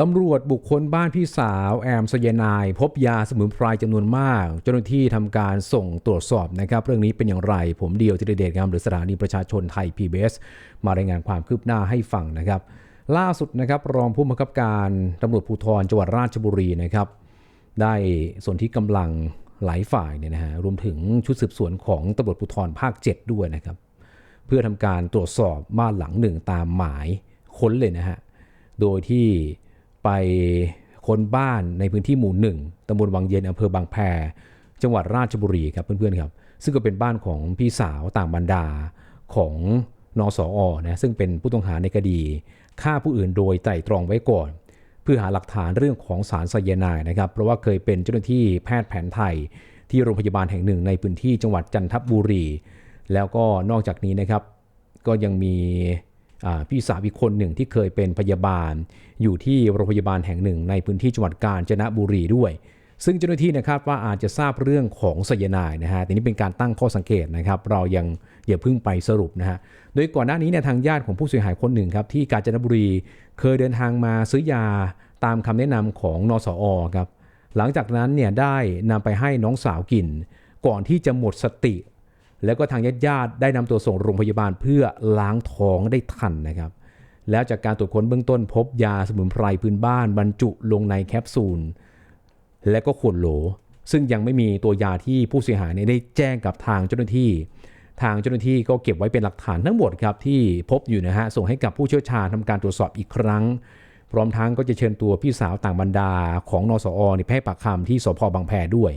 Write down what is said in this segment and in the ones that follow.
ตำรวจบุคคลบ้านพี่สาวแอมสยนาย พบยาสมุนไพรจำนวนมาก เจ้าหน้าที่ทำการส่งตรวจสอบนะครับ เรื่องนี้เป็นอย่างไร ผมเดียวธีรเดชงามหรือสถานีประชาชนไทย PBS มารายงานความคืบหน้าให้ฟังนะครับ ล่าสุดนะครับรองผู้บังคับการตำรวจภูธรจังหวัดราชบุรีนะครับ ได้ส่วนที่กำลังหลายฝ่ายเนี่ยนะฮะรวมถึงชุดสืบสวนของตำรวจภูธรภาค 7 ด้วยนะครับ เพื่อทำการตรวจสอบบ้านหลังหนึ่งตามหมายค้นเลยนะฮะโดยที่ ไปค้นบ้านในพื้นที่หมู่หนึ่งตำบลวังเย็นอำเภอบางแพจังหวัดราชบุรีครับเพื่อนๆครับ ซึ่งก็เป็นบ้านของพี่สาวต่างบรรดาของนสอนะซึ่งเป็นผู้ต้องหาในคดีฆ่าผู้อื่นโดยไตร่ตรองไว้ก่อน เพื่อหาหลักฐานเรื่องของสารไซยาไนด์นะครับ เพราะว่าเคยเป็นเจ้าหน้าที่แพทย์แผนไทย ที่โรงพยาบาลแห่งหนึ่งในพื้นที่จังหวัดจันทบุรี แล้วก็นอกจากนี้นะครับ ก็ยังมี พี่สาวอีกคนหนึ่งที่เคยเป็นพยาบาล อยู่ที่โรงพยาบาลแห่งหนึ่ง ในพื้นที่จังหวัดกาญจนบุรีด้วย ซึ่งเจ้าหน้าที่นะครับว่าอาจจะทราบเรื่องของไซยาไนด์นะฮะแต่นี่เป็นการตั้งข้อสังเกตนะครับ เรายังอย่าเพิ่งไปสรุปนะฮะโดยก่อนหน้านี้เนี่ยทางญาติของผู้เสียหายคนหนึ่งครับที่กาญจนบุรี เคยเดินทางมาซื้อยาตามคำแนะนำของนสอครับหลังจากนั้นเนี่ยได้นำไปให้น้องสาวกิน ก่อนที่จะหมดสติ แล้วก็ทางญาติญาติได้นำตัวส่งโรงพยาบาลเพื่อล้างท้องได้ทันนะครับ แล้วจากการตรวจค้นเบื้องต้นพบยาสมุนไพรพื้นบ้าน บรรจุลงในแคปซูล และก็ขวดโหล ซึ่งยังไม่มีตัวยาที่ผู้เสียหายเนี่ยได้แจ้งกับทางเจ้าหน้าที่ ทางเจ้าหน้าที่ก็เก็บไว้เป็นหลักฐานทั้งหมดครับที่พบอยู่นะฮะส่งให้กับผู้เชี่ยวชาญทำการตรวจสอบอีกครั้ง พร้อมทั้งก็จะเชิญตัวพี่สาวต่างบรรดาของนสอนี่ไปให้ปากคำที่สพบางแพด้วย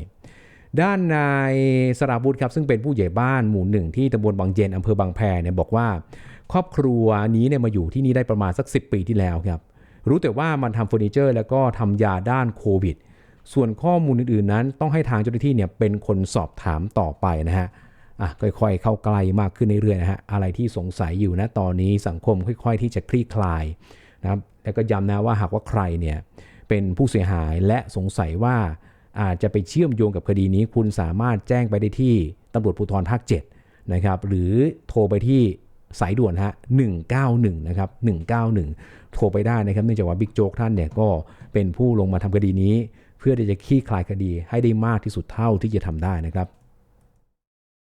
ด้านนายสราบุตรครับซึ่งเป็นผู้ใหญ่บ้านหมู่หนึ่งที่ตำบลบางเย็นอำเภอบางแพเนี่ยบอกว่า ครอบครัวนี้เนี่ยมาอยู่ที่นี่ได้ประมาณสัก 10 ปีที่แล้วครับรู้แต่ว่ามันทำเฟอร์นิเจอร์ แล้วก็ทำยาด้านโควิด ส่วนข้อมูลอื่นๆนั้น ต้องให้ทางเจ้าหน้าที่เนี่ยเป็นคนสอบถามต่อไปนะฮะอะค่อยๆ เข้าใกล้มากขึ้นเรื่อยๆนะฮะอะไรที่สงสัยอยู่นะตอนนี้สังคมค่อย ๆ ที่จะคลี่คลายนะครับแล้วก็ย้ำนะว่าหากว่าใครเนี่ยเป็นผู้เสียหายและสงสัยว่า อาจจะไปเชื่อมโยงกับคดีนี้ คุณสามารถแจ้งไปได้ที่ตำรวจภูธรภาค7นะครับหรือโทรไปที่สายด่วนฮะ191นะครับ191 โทรไปได้นะครับเนื่องจากว่าบิ๊กโจ๊กท่านเนี่ยก็เป็นผู้ลงมาทำคดีนี้ เพื่อที่จะคลี่คลายคดีให้ได้มากที่สุดเท่าที่จะทำได้นะครับ